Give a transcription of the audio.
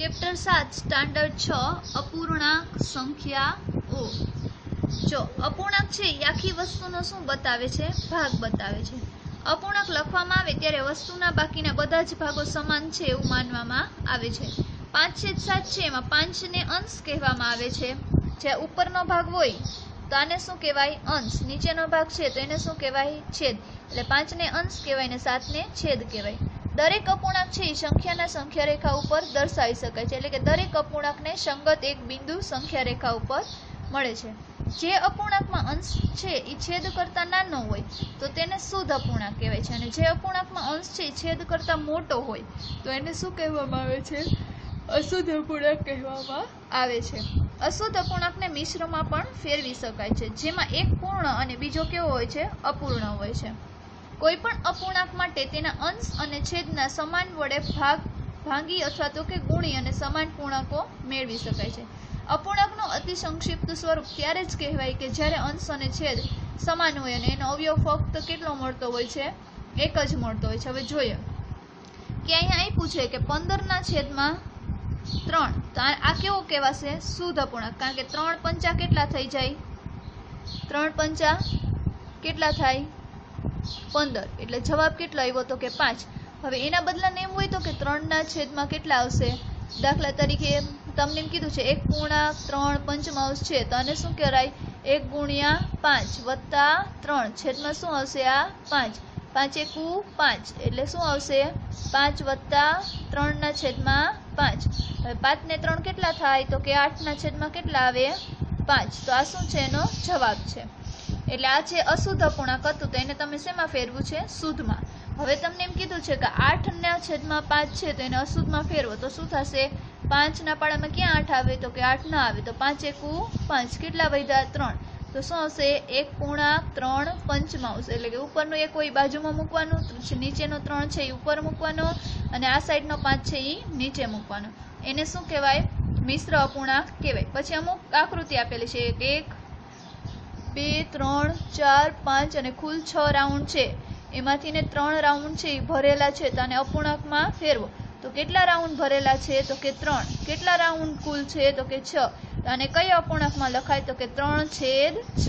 Chapter સાત, standard છ, અપૂર્ણાંક સંખ્યાઓ જો અપૂર્ણાંક છે, એ આખી વસ્તુનો શું બતાવે છે? ભાગ બતાવે છે. અપૂર્ણાંક લખવામાં આવે ત્યારે વસ્તુના બાકીના બધા જ ભાગો સમાન છે એવું માનવામાં આવે છે. પાંચ છેદ સાત છે, એમાં પાંચને અંશ કહેવામાં આવે છે. જે ઉપરનો ભાગ હોય, તો આને શું કહેવાય? અંશ. નીચેનો ભાગ છે, તો એને શું કહેવાય? છેદ. એટલે પાંચને અંશ કહેવાય ને સાતને છેદ કહેવાય. દરેક અપૂર્ણાંક છે એ સંખ્યાના સંખ્યા રેખા ઉપર દર્શાવી શકાય છે. એટલે કે દરેક અપૂર્ણાંકને સંગત એક બિંદુ સંખ્યા રેખા ઉપર મળે છે. જે અપૂર્ણાંકમાં અંશ છે એ છેદ કરતા નાનો હોય, તો તેને શુદ્ધ અપૂર્ણાંક કહેવાય છે. અને જે અપૂર્ણાંકમાં અંશ છે એ છેદ કરતા મોટો હોય, તો એને શું કહેવામાં આવે છે? અશુદ્ધ અપૂર્ણાંક કહેવામાં આવે છે. અશુદ્ધ અપૂર્ણાંકને મિશ્રમાં પણ ફેરવી શકાય છે, જેમાં એક પૂર્ણ અને બીજો કેવો હોય છે? અપૂર્ણ હોય છે. કોઈ પણ અપૂર્ણાંક માટે તેના અંશ અને છેદના સમાન વડે ભાગ, ભાંગી અથવા તો કે ગુણી અને સમાન પૂર્ણાંકો મેળવી શકાય છે. અપૂર્ણાંકનું અતિ સંક્ષિપ્ત સ્વરૂપ ત્યારે જ કહેવાય કે જ્યારે અંશ અને છેદ સમાન હોય અને એનો અવયવ ફક્ત કેટલો મળતો હોય છે? એક જ મળતો હોય છે. હવે જોઈએ. કે અહીંયા આપ્યું છે કે પંદરના છેદમાં ત્રણ. તો આ કેવો કહેવાશે? શુદ્ધ અપૂર્ણાંક. કારણ કે ત્રણ પંચા કેટલા થઈ જાય? ત્રણ પંચા કેટલા થાય? પંદર. એટલે જવાબ કેટલો આવ્યો તો કે પાંચ. હવે એના બદલાને એમ હોય તો કે ત્રણના છેદમાં કેટલા આવશે? દાખલા તરીકે તમને એમ કીધું છે, એક પૂર્ણાંક ત્રણ પંચમાંશ છે તો આને શું કહેવાય? એક ગુણ્યા પાંચ વત્તા ત્રણ. છેદમાં શું આવશે આ પાંચ? પાંચ એકુ પાંચ. એટલે શું આવશે? પાંચ વત્તા ત્રણના છેદમાં પાંચ. હવે પાંચને ત્રણ કેટલા થાય? તો કે આઠના છેદમાં કેટલા આવે? પાંચ. તો આ શું છે એનો જવાબ છે. એટલે આ છે અશુદ્ધ અપૂર્ણાંક હતું તો એને તમે શેમાં ફેરવું છે? શુદ્ધમાં. હવે તમને એમ કીધું છે કે આઠના છેદમાં પાંચ છે તો એને અશુદ્ધમાં ફેરવો. તો શું થશે? પાંચના પાડામાં ક્યાં આઠ આવે? તો કે આઠ ના આવે. તો પાંચ એકુ પાંચ. કેટલા વધ્યા ત્રણ. તો શું આવશે? એક પૂર્ણાંક ત્રણ પંચમાંશ એટલે કે ઉપરનું એક હોય બાજુમાં મૂકવાનું નીચેનો ત્રણ છે એ ઉપર મૂકવાનો અને આ સાઈડનો પાંચ છે એ નીચે મૂકવાનો. એને શું કહેવાય? મિશ્ર અપૂર્ણાંક કહેવાય. પછી અમુક આકૃતિ આપેલી છે. એક બે, ત્રણ, ચાર, પાંચ અને કુલ છ રાઉન્ડ છે. એમાંથી ને ત્રણ રાઉન્ડ છે એ ભરેલા છે, તો અપૂર્ણાંકમાં ફેરવો. તો કેટલા રાઉન્ડ ભરેલા છે? તો કે ત્રણ. કેટલા રાઉન્ડ કુલ છે? તો કે છ. તો આને કયા અપૂર્ણાંકમાં લખાય? તો કે ત્રણ છેદ છ.